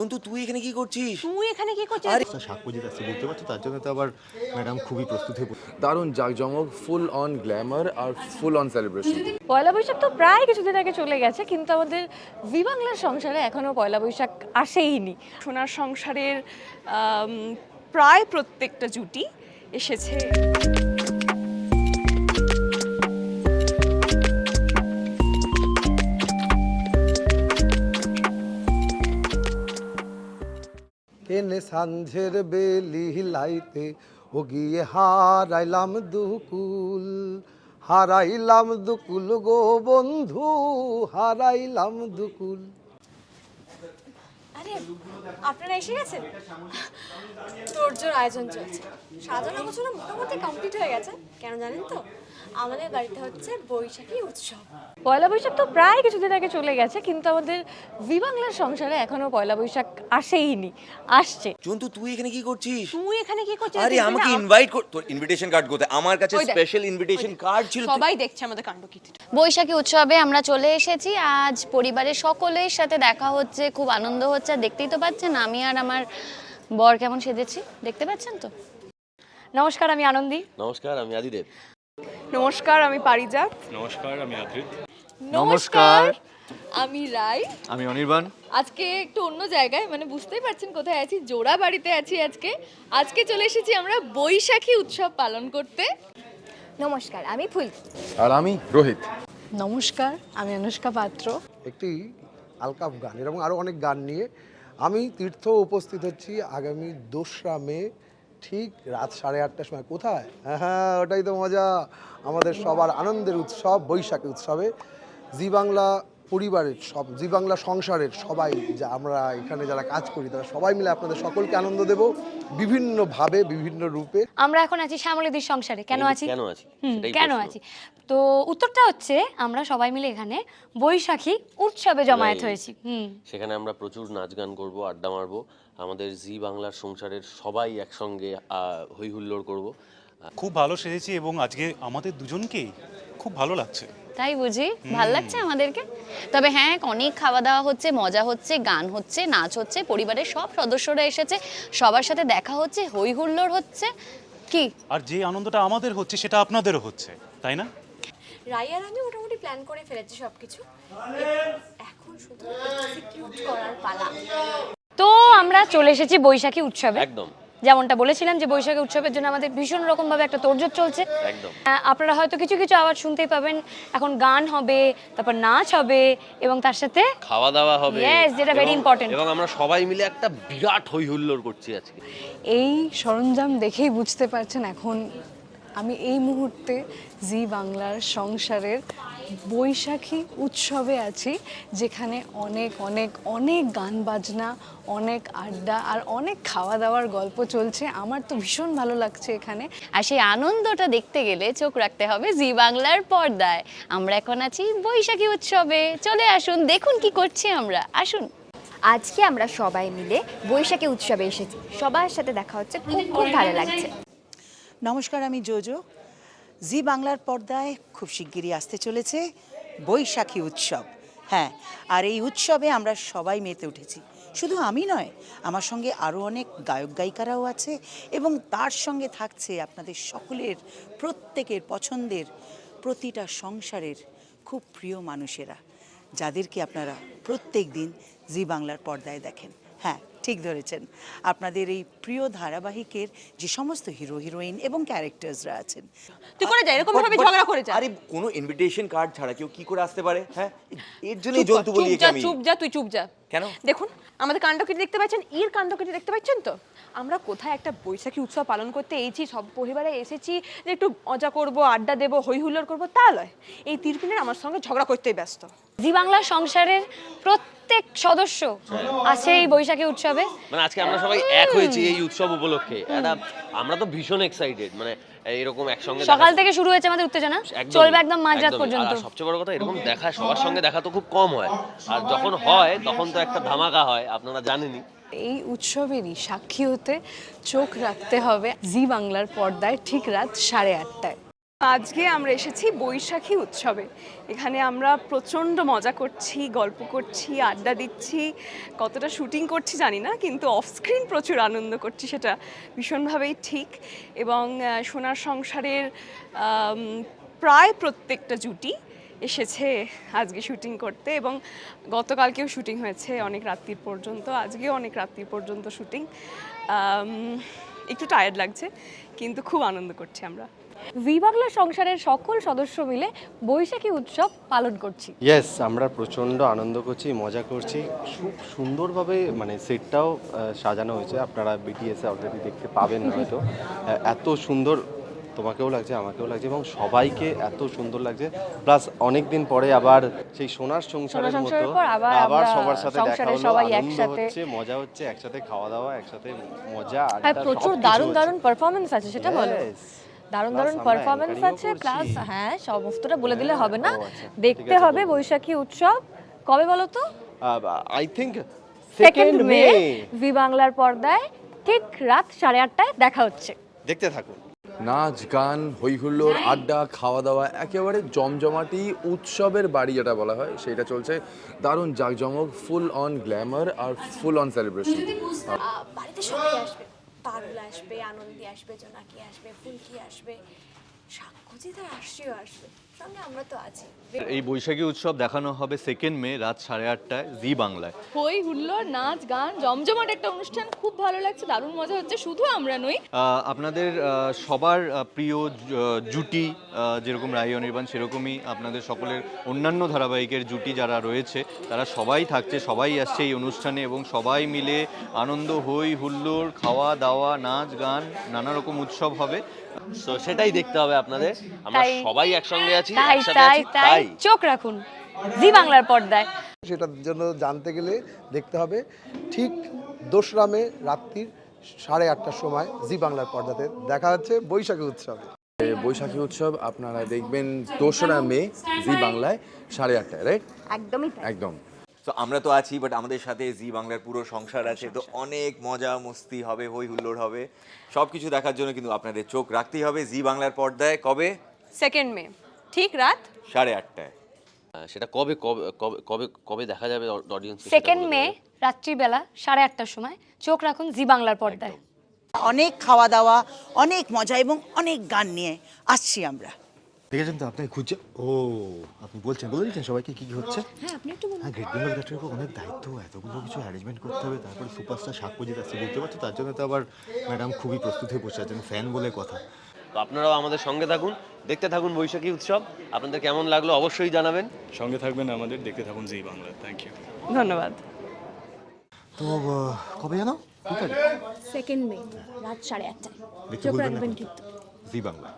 কিন্তু তুই এখানে কি করছিস? তুই এখানে কি করছিস? আরে শাক পুজিতে আসছে বুঝতে পারছ? তার জন্য তো আবার ম্যাডাম খুবই প্রস্তুত হয়ে। দারুণ জাঁকজমক full on glamour R full on celebration Poila Baishakh তো প্রায় কিছুদিন আগে চলে গেছে কিন্তু আমাদের ভি বাংলার সংসারে এখনও পয়লা বৈশাখ আসেইনি। সোনার সংসারের প্রায় প্রত্যেকটা জুটি এসেছে। এনে সাঞ্ঝের বেলি লাইতে ও গিয়ে হারাইলাম দুকুল হারাইলাম দুকুল গো বন্ধু হারাইলাম দুকুল। আরে আপনারা এসে গেছেন? তোরজোর আয়োজন চলছে। সাজানো গোছানো মোটামুটি কমপ্লিট হয়ে গেছে কেন জানেন তো? আমাদের বাড়িতে হচ্ছে বৈশাখী উৎসব। পয়লা বৈশাখ তো প্রায় কিছুদিন আগে চলে গেছে কিন্তু আমাদের ভি বাংলার সংসারে এখনও পয়লা বৈশাখ আসেইনি আসছে। জন্তু তুই এখানে কি করছিস? তুই এখানে কি করছিস? আরে আমাকে ইনভাইট কর তোর ইনভিটেশন কার্ড কোথায়? আমার কাছে ওই স্পেশাল ইনভিটেশন কার্ড ছিল সবাই দেখছে আমাদের কাণ্ডকীর্তিটা বৈশাখী উৎসবে আমরা চলে এসেছি। আজ পরিবারের সকলের সাথে দেখা হচ্ছে খুব আনন্দ হচ্ছে। আর দেখতেই তো পাচ্ছেন আমি আর আমার বর কেমন সেজেছি দেখতে পাচ্ছেন তো? নমস্কার আমি আনন্দি। নমস্কার আমি আদিদেব। নমস্কার আমি পারিজাত। নমস্কার আমি আদ্রিত। নমস্কার। আমি রাই। আমি অনির্বাণ। আজকে একটু অন্য জায়গায় মানে বুঝতেই পারছেন কোথায় আছি জোড়া বাড়িতে আছি আজকে। আজকে চলে এসেছি আমরা বৈশাখী উৎসব পালন করতে। নমস্কার আমি ফুল। আর আমি রোহিত। নমস্কার আমি অনুষ্কা পাত্র। একটি আলকাপ গান এরকম আরও অনেক গান নিয়ে আমি তীর্থ উপস্থিত হচ্ছি আগামী দোসরা মে ঠিক রাত সাড়ে আটটার সময়। কোথায়? হ্যাঁ হ্যাঁ ওটাই তো মজা। আমাদের সবার আনন্দের উৎসব বৈশাখী উৎসবে। জি বাংলা পরিবারের সব জি বাংলা সংসারের সবাই যা আমরা এখানে যারা কাজ করি তারা সবাই মিলে আপনাদের সকলকে আনন্দ দেব বিভিন্নভাবে বিভিন্ন রূপে। আমরা এখন আছি শ্যামলীদির সংসারে। কেন আছি? কেন আছি? সেটাই কেন প্রশ্ন। আছি? তো উত্তরটা হচ্ছে আমরা সবাই মিলে এখানে বৈশাখী উৎসবে জমায়েত হয়েছি। হুম। সেখানে আমরা প্রচুর নাচ গান করব আড্ডা মারবো। আমাদের জি বাংলার সংসারের সবাই একসঙ্গে হই হুল্লোড় করব। খুব ভালো সেজেছি এবং আজকে আমাদের দুজনকেই খুব ভালো লাগছে। তাই বুঝি? ভালো লাগছে আমাদেরকে? তবে হ্যাঁ অনেক খাওয়া দাওয়া হচ্ছে মজা হচ্ছে গান হচ্ছে নাচ হচ্ছে পরিবারের সব সদস্যরা এসেছে সবার সাথে দেখা হচ্ছে হই হুল্লোড় হচ্ছে। কি? আর যে আনন্দটা আমাদের হচ্ছে সেটা আপনাদেরও হচ্ছে তাই না? রাইয়ার আমি মোটামুটি প্ল্যান করে ফেলেছি সবকিছু। এখন শুধু এক্সিকিউট করার পালা। তো আমরা চলে এসেছি বৈশাখী উৎসবে। একদম। যেমনটা বলেছিলাম যে বৈশাখী উৎসবের জন্য আমাদের ভীষণ রকম ভাবে একটা তোড়জোড় চলছে। একদম। আপনারা হয়তো কিছু কিছু আওয়াজ শুনতেই পাবেন। এখন গান হবে তারপর নাচ হবে এবং তার সাথে খাওয়া দাওয়া হবে। Yes, যেটা এবং- important. এবং আমরা সবাই মিলে একটা বিরাট হই হুল্লোড় করছি আজকে। এই সরঞ্জাম দেখেই বুঝতে পারছেন এখন আমি এই মুহূর্তে জি বাংলার সংসারের বৈশাখী উৎসবে আছি, যেখানে অনেক অনেক অনেক গান বাজনা, অনেক আড্ডা আর অনেক খাওয়া দাওয়ার গল্প চলছে। আমার তো ভীষণ ভালো লাগছে এখানে। আর সেই আনন্দটা দেখতে গেলে চোখ রাখতে হবে জি বাংলার পর্দায়। আমরা এখন আছি বৈশাখী উৎসবে। চলে আসুন, দেখুন কি করছি আমরা। আসুন। আজকে আমরা সবাই মিলে বৈশাখী উৎসবে এসেছি। সবার সাথে দেখা হচ্ছে, খুব খুব ভালো লাগছে। নমস্কার, আমি জোজো। জি বাংলার পর্দায় খুব শিগগিরই আসতে চলেছে বৈশাখী উৎসব। হ্যাঁ আর এই উৎসবে আমরা সবাই মেতে উঠেছি। শুধু আমি নয়, আমার সঙ্গে আরও অনেক গায়ক গায়িকারাও আছে এবং তার সঙ্গে থাকছে আপনাদের সকলের, প্রত্যেকের পছন্দের প্রতিটা সংসারের খুব প্রিয় মানুষেরা, যাদেরকে আপনারা প্রত্যেক দিন জি বাংলার পর্দায় দেখেন। হ্যাঁ ঠিক ধরেছেন। আপনাদের এই প্রিয় ধারাবাহিকের যে সমস্ত হিরো হিরোইন এবং ক্যারেক্টার্সরা আছেন। তুই করে যা এরকম ভাবে ঝগড়া করে যা। আরে কোনো ইনভিটেশন কার্ড ছাড়া কেউ কি করে আসতে পারে? হ্যাঁ? এর জন্যই জন্তু বলি একে আমি। চুপ যা তুই চুপ যা। কেন? দেখুন আমাদের কাণ্ডকীর্তি দেখতে পাচ্ছেন এর কাণ্ডকীর্তি দেখতে পাচ্ছেন তো? আমরা কোথায় একটা বৈশাখী উৎসব পালন করতে এইছি সব পরিবারে এসেছি যে একটু মজা করব আড্ডা দেবো হই হুল্লোড় করব তা নয় এই তিরপিনের আমার সঙ্গে ঝগড়া করতেই ব্যস্ত। জি বাংলা সংসারের প্রত্যেক সদস্য আছে এই বৈশাখী উৎসবে। মানে আজকে আমরা সবাই এক হয়েছি এই উৎসব উপলক্ষে। একটা আমরা তো ভীষণ এক্সাইটেড মানে এরকম একসঙ্গে সকাল থেকে শুরু হয়েছে আমাদের উত্তেজনা। চলবে একদম মাঝরাত। পর্যন্ত আর সবচেয়ে বড় কথা এরকম দেখা সবার সঙ্গে দেখা তো খুব কম হয়। আর যখন হয় তখন তো একটা ধামাকা হয় আপনারা জানেনই। এই উৎসবেরই সাক্ষী হতে চোখ রাখতে হবে জি বাংলার পর্দায় ঠিক রাত সাড়ে আটটায়। আজকে আমরা এসেছি বৈশাখী উৎসবে। এখানে আমরা প্রচণ্ড মজা করছি, গল্প করছি, আড্ডা দিচ্ছি, কতটা শুটিং করছি জানি না, কিন্তু অফস্ক্রিন প্রচুর আনন্দ করছি, সেটা ভীষণভাবেই ঠিক। এবং সোনার সংসারের প্রায় প্রত্যেকটা জুটি এসেছে আজকে শুটিং করতে এবং গতকালকেও শুটিং হয়েছে অনেক রাত্রির পর্যন্ত, আজকেও অনেক রাত্রির পর্যন্ত শুটিং। একটু টায়ার্ড লাগছে, কিন্তু খুব আনন্দ করছি আমরা। জি বাংলা সংসারের সকল সদস্য মিলে বৈশাখী উৎসব পালন করছি। ইয়েস আমরা প্রচণ্ড আনন্দ করছি মজা করছি। খুব সুন্দরভাবে মানে সেটটাও সাজানো হয়েছে। আপনারা বিটিএসে অলরেডি দেখতে পাবেন হয়তো। এত সুন্দর তোমাকেও লাগছে আমাকেও লাগছে এবং সবাইকে এত সুন্দর লাগছে। প্লাস অনেক দিন পরে আবার সেই সোনার সংসারের মতো আবার সবার সাথে দেখা হলো সবাই একসাথে। হচ্ছে মজা হচ্ছে একসাথে খাওয়া দাওয়া একসাথে মজা আর প্রচুর দারুণ দারুণ পারফরমেন্স আছে সেটা বলো. দারুণ দারুণ পারফরমেন্স আছে। প্লাস হ্যাঁ সমস্তটা বলে দিলে হবে না। আচ্ছা, দেখতে হবে বৈশাখী উৎসব। কবে বলো তো? আই থিংক সেকেন্ড মে ভি বাংলার পর্দায়। ঠিক রাত সাড়ে আটটায় দেখা হচ্ছে। দেখতে থাকুন। নাচ গান হই হুল্লোড় আড্ডা খাওয়া দাওয়া একেবারে জমজমাটি উৎসবের বাড়ি যেটা বলা হয় সেটা চলছে। দারুণ জাঁকজমক ফুল অন গ্ল্যামার আর ফুল অন সেলিব্রেশন বাড়িতে সবাই আসবে। পারুল আসবে আনন্দী আসবে জোনাকি আসবে ফুলকি আসবে সাক্ষী তার আসছেও আসবে। সঙ্গে আমরা তো আছি। এই বৈশাখী উৎসব দেখানো হবে সেকেন্ড মে রাত সাড়ে আটটায় জি বাংলায়। হই হুল্লোড় নাচ গান জমজমাট একটা অনুষ্ঠান খুব ভালো লাগছে দারুণ মজা হচ্ছে শুধু আমরা নই। আপনাদের সবার প্রিয় জুটি যেরকম রাই অনির্বাণ সেরকমই আপনাদের সকলের অন্যান্য ধারাবাহিকের জুটি যারা রয়েছে তারা সবাই থাকছে সবাই আসছে এই অনুষ্ঠানে এবং সবাই মিলে আনন্দ হই হুল্লোড় খাওয়া দাওয়া নাচ গান নানা রকম উৎসব হবে। সেটাই দেখতে হবে আপনাদের। আমরা সবাই একসঙ্গে আছি। তাই তাই তাই। চোখ রাখুন জি বাংলার পর্দায়। সেটার জন্য জানতে গেলে দেখতে হবে ঠিক দোসরা মে রাত্রির সাড়ে আটটার সময় জি বাংলার পর্দাতে দেখা হচ্ছে বৈশাখী উৎসবে। বৈশাখী উৎসব আপনারা দেখবেন দোসরা মে জি বাংলায় সাড়ে আটটায় রাইট একদমই একদম। তো আমরা তো আছি বাট আমাদের সাথে জি বাংলার পুরো সংসার আছে তো অনেক মজা মস্তি হবে হই হুল্লোড় হবে। সব কিছু দেখার জন্য কিন্তু আপনাদের চোখ রাখতেই হবে জি বাংলার পর্দায়। কবে? Second May. ঠিক রাত? সাড়ে আটটায়। সেটা কবে কবে কবে কবে কবে দেখা যাবে অডিয়েন্স সেকেন্ড মে রাত্রিবেলা সাড়ে আটটার সময়। চোখ রাখুন জি বাংলার পর্দায়। অনেক খাওয়া দাওয়া অনেক মজা এবং অনেক গান নিয়ে আসছি আমরা। দেখেছেন তো আপনাকে খুঁজছে ও আপনি বলছেন বলে দিচ্ছেন সবাইকে কি কি হচ্ছে? হ্যাঁ আপনি একটু হ্যাঁ গ্রেট বেঙ্গল গ্যাটারের উপর অনেক দায়িত্ব এতগুলো কিছু অ্যারেঞ্জমেন্ট করতে হবে তারপরে সুপারস্টার সাক্ষ্যজিৎ আসছে বুঝতে পারছ তার জন্য তো আবার ম্যাডাম খুবই প্রস্তুত হয়ে বসে আছেন ফ্যান বলে কথা। তো আপনারাও আমাদের সঙ্গে থাকুন দেখতে থাকুন বৈশাখী উৎসব। আপনাদের কেমন লাগল অবশ্যই জানাবেন। সঙ্গে থাকবেন আমাদের দেখতে থাকুন জি বাংলা। থ্যাংক ইউ ধন্যবাদ। তো কবে জানো? সেকেন্ড মে রাত সাড়ে আটটায়। চোখ রাখবেন। কিন্তু। জি বাংলা।